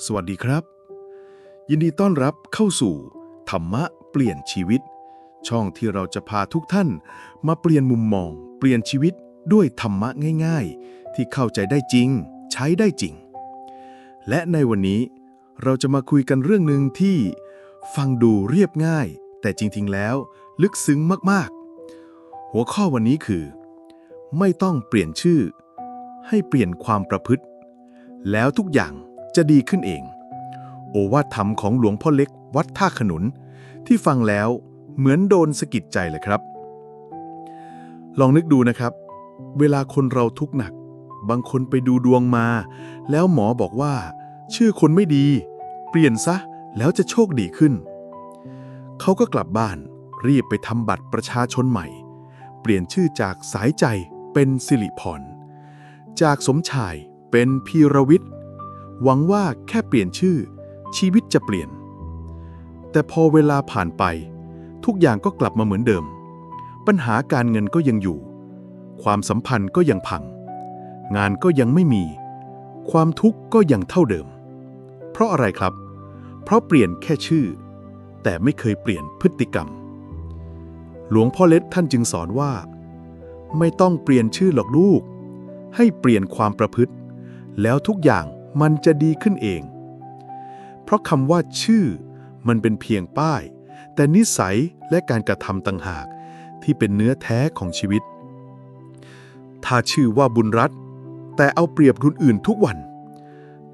สวัสดีครับ ยินดีต้อนรับเข้าสู่ ธรรมะเปลี่ยนชีวิต ช่องที่เราจะพาทุกท่าน มาเปลี่ยนมุมมอง เปลี่ยนชีวิตด้วยธรรมะง่ายๆ ที่เข้าใจได้จริง ใช้ได้จริง และในวันนี้เราจะมาคุยกันเรื่องหนึ่งที่ฟังดูเรียบง่าย แต่จริงๆแล้ว ลึกซึ้งมากๆ หัวข้อวันนี้คือ ไม่ต้องเปลี่ยนชื่อ ให้เปลี่ยนความประพฤติ แล้วทุกอย่าง จะดีขึ้นเอง โอวาทธรรมของหลวงพ่อเล็กวัดท่าขนุน ที่ฟังแล้วเหมือนโดนสะกิดใจเลยครับ ลองนึกดูนะครับ เวลาคนเราทุกข์หนัก บางคนไปดูดวงมา แล้วหมอบอกว่า ชื่อคนไม่ดี เปลี่ยนซะแล้วจะโชคดีขึ้น เขาก็กลับบ้านรีบไปทำบัตรประชาชนใหม่ เปลี่ยนชื่อจากสายใจเป็นสิริพร จากสมชายเป็นพีรวิทย์ หวังว่าแค่เปลี่ยนชื่อ ชีวิตจะเปลี่ยน แต่พอเวลาผ่านไป ทุกอย่างก็กลับมาเหมือนเดิม ปัญหาการเงินก็ยังอยู่ ความสัมพันธ์ก็ยังพัง งานก็ยังไม่มี ความทุกข์ก็ยังเท่าเดิม เพราะอะไรครับ เพราะเปลี่ยนแค่ชื่อ แต่ไม่เคยเปลี่ยนพฤติกรรม หลวงพ่อเล็ดท่านจึงสอนว่า ไม่ต้องเปลี่ยนชื่อหรอกลูก ให้เปลี่ยนความประพฤติ แล้วทุกอย่าง มันจะดีขึ้นเอง เพราะคำว่าชื่อ มันเป็นเพียงป้าย แต่นิสัยและการกระทำต่างหากที่เป็นเนื้อแท้ของชีวิต ถ้าชื่อว่าบุญรัตแต่เอาเปรียบคนอื่นทุกวัน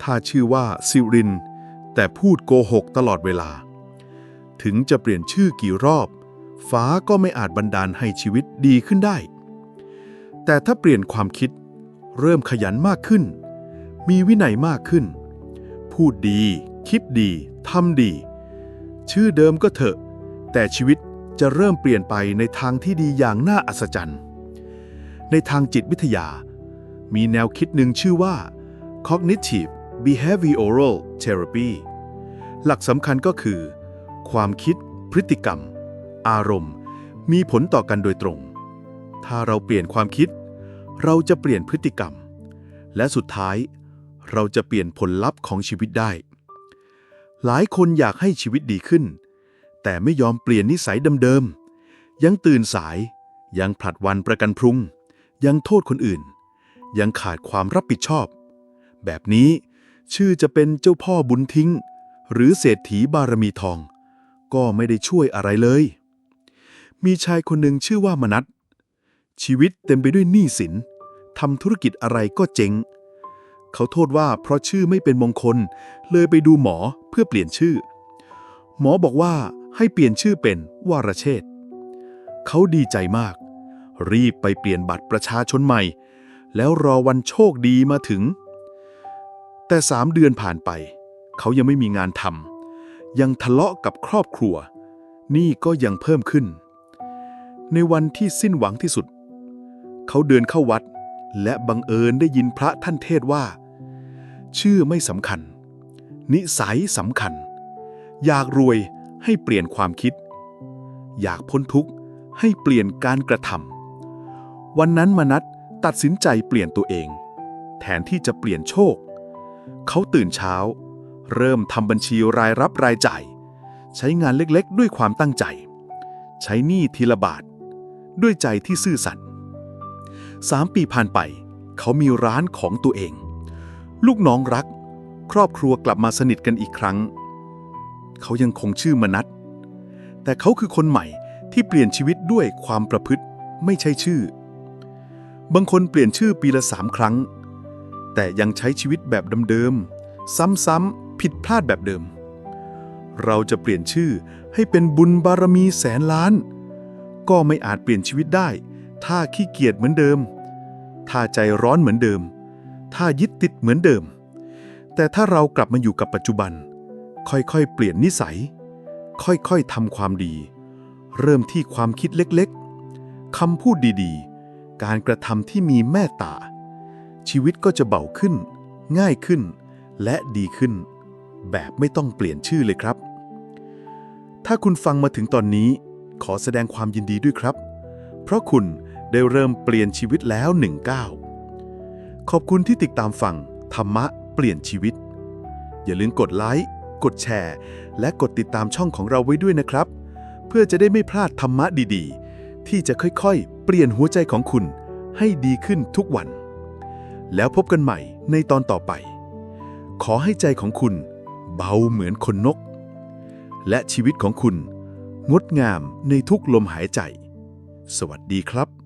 ถ้าชื่อว่าสิริน แต่พูดโกหกตลอดเวลา ถึงจะเปลี่ยนชื่อกี่รอบ ฟ้าก็ไม่อาจบันดาลให้ชีวิตดีขึ้นได้ แต่ถ้าเปลี่ยนความคิด เริ่มขยันมากขึ้น มีวินัยมากขึ้น พูดดี คิดดีทำดี ชื่อเดิมก็เถอะ แต่ชีวิตจะเริ่มเปลี่ยนไปในทางที่ดีอย่างน่าอัศจรรย์ ในทางจิตวิทยา มีแนวคิดหนึ่งชื่อว่า cognitive behavioral therapy หลักสำคัญก็คือ ความคิด พฤติกรรม อารมณ์ มีผลต่อกันโดยตรง ถ้าเราเปลี่ยนความคิด เราจะเปลี่ยนพฤติกรรม และสุดท้าย เราจะเปลี่ยนผลลัพธ์ของชีวิตได้ หลายคนอยากให้ชีวิตดีขึ้น แต่ไม่ยอมเปลี่ยนนิสัยเดิมๆ ยังตื่นสาย ยังผลัดวันประกันพรุ่ง ยังโทษคนอื่น ยังขาดความรับผิดชอบ แบบนี้ชื่อจะเป็นเจ้าพ่อบุญทิ้ง หรือเศรษฐีบารมีทอง ก็ไม่ได้ช่วยอะไรเลย มีชายคนหนึ่งชื่อว่ามนัทชีวิตเต็มไปด้วยหนี้สินทำธุรกิจอะไรก็เจ๊ง เขาโทษว่าเพราะชื่อไม่เป็นมงคล เลยไปดูหมอเพื่อเปลี่ยนชื่อ หมอบอกว่าให้เปลี่ยนชื่อเป็นวรเชษฐ์เขาดีใจมาก รีบไปเปลี่ยนบัตรประชาชนใหม่ แล้วรอวันโชคดีมาถึง แต่สามเดือนผ่านไป เขายังไม่มีงานทำยังทะเลาะกับครอบครัว นี้ก็ยังเพิ่มขึ้น ในวันที่สิ้นหวังที่สุด เขาเดินเข้าวัด และบังเอิญได้ยินพระท่านเทศว่า ชื่อไม่สำคัญ นิสัยสำคัญ อยากรวยให้เปลี่ยนความคิด อยากพ้นทุกข์ให้เปลี่ยนการกระทำวันนั้นมนัทตัดสินใจเปลี่ยนตัวเอง แทนที่จะเปลี่ยนโชค เขาตื่นเช้า เริ่มทำบัญชีรายรับรายจ่าย ใช้งานเล็กๆ ด้วยความตั้งใจ ใช้หนี้ทีละบาท ด้วยใจที่ซื่อสัตย์ สามปีผ่านไป เขามีร้านของตัวเอง ลูกน้องรัก ครอบครัวกลับมาสนิทกันอีกครั้ง เขายังคงชื่อมนัทแต่เขาคือคนใหม่ที่เปลี่ยนชีวิตด้วยความประพฤติไม่ใช่ชื่อ บางคนเปลี่ยนชื่อปีละสามครั้ง แต่ยังใช้ชีวิตแบบเดิมๆซ้ำๆผิดพลาดแบบเดิม เราจะเปลี่ยนชื่อให้เป็นบุญบารมีแสนล้าน ก็ไม่อาจเปลี่ยนชีวิตได้ ถ้าขี้เกียจเหมือนเดิม ถ้าใจร้อนเหมือนเดิม ถ้ายึดติดเหมือนเดิม แต่ถ้าเรากลับมาอยู่กับปัจจุบัน ค่อยๆ เปลี่ยนนิสัย ค่อยๆทำความดี เริ่มที่ความคิดเล็กๆคำพูดดีๆ การกระทำที่มีแม่ตา ชีวิตก็จะเบาขึ้น ง่ายขึ้น และดีขึ้น แบบไม่ต้องเปลี่ยนชื่อเลยครับ ถ้าคุณฟังมาถึงตอนนี้ขอแสดงความยินดีด้วยครับ เพราะคุณ ได้เริ่มเปลี่ยนชีวิตแล้วหนึ่งก้าวขอบคุณที่ติดตามฟัง ธรรมะเปลี่ยนชีวิต อย่าลืมกดไลค์ กดแชร์ และกดติดตามช่องของเราไว้ด้วยนะครับ เพื่อจะได้ไม่พลาดธรรมะดีๆ ที่จะค่อยๆ เปลี่ยนหัวใจของคุณให้ดีขึ้นทุกวัน แล้วพบกันใหม่ในตอนต่อไป ขอให้ใจของคุณ เบาเหมือนคนนก และชีวิตของคุณ งดงามในทุกลมหายใจ สวัสดีครับ